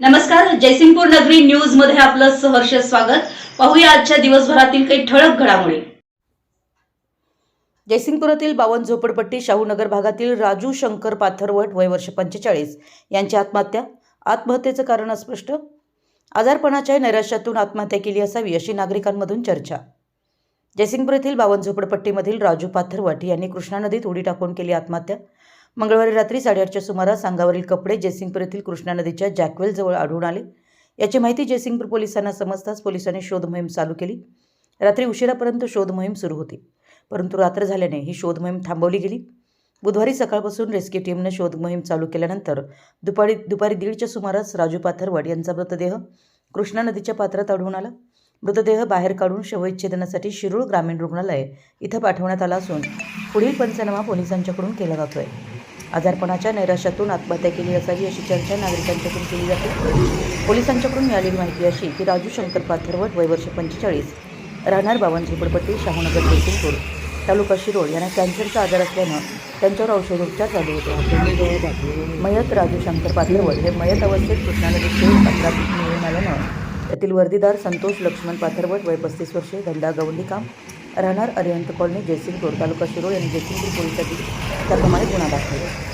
नमस्कार जयसिंगपूर नगरी न्यूजमध्ये आपलं सहर्ष स्वागत. पाहूया आजच्या दिवसभरातील काही ठळक घडामोडी. जयसिंगपुरातील बावन झोपडपट्टी शाहूनगर भागातील राजू शंकर पाथरवट वय वर्ष पंचेचाळीस. यांची आत्महत्या. आत्महत्येचं कारण अस्पष्ट. आजारपणाच्या नैराश्यातून आत्महत्या केली असावी अशी नागरिकांमधून चर्चा. जयसिंगपूर येथील बावन झोपडपट्टीमधील राजू पाथरवट यांनी कृष्णा नदीत उडी टाकून केली आत्महत्या. मंगळवारी रात्री साडेआठच्या सुमारास अंगावरील कपडे जयसिंगपूर येथील कृष्णा नदीच्या जॅकवेलजवळ आढळून आले. याची माहिती जयसिंगपूर पोलिसांना समजताच पोलिसांनी शोध मोहीम चालू केली. रात्री उशिरापर्यंत शोध मोहीम सुरू होती. परंतु रात्र झाल्याने ही शोध मोहीम थांबवली गेली. बुधवारी सकाळपासून रेस्क्यू टीमने शोध मोहीम चालू केल्यानंतर दुपारी दुपारी दीडच्या सुमारास राजू पाथरवड यांचा मृतदेह कृष्णा नदीच्या पात्रात आढळून आला. मृतदेह बाहेर काढून शवविच्छेदनासाठी शिरूळ ग्रामीण रुग्णालय इथं पाठवण्यात आला असून पुढील पंचनामा पोलिसांच्याकडून केला जातो आहे आजारपणाच्या नैराश्यातून आत्महत्या केली असावी अशी चर्चा नागरिकांच्याकडून केली जाते. पोलिसांच्याकडून मिळालेली माहिती अशी की राजू शंकर पाथरवट वय वर्ष पंचेचाळीस राहणार बावन झोपडपट्टी शाहूनगर जयसिंगपूर तालुका शिरोळ यांना कॅन्सरचा आजार असल्यानं त्यांच्यावर औषधोपचार चालू होते. मयत राजू शंकर पाथरवट हे मयत अवस्थेत कृष्णा पात्रात मिळून आल्यानं त्यातील वर्दीदार संतोष लक्ष्मण पाथरवट वय पस्तीस वर्षे धंदा गवंडी काम राहणार अरिहंत कॉलनी जयसिंगपूर तालुका शिरोळ यांनी जयसिंगपूर पोलिसांनी त्याप्रमाणे गुन्हा दाखल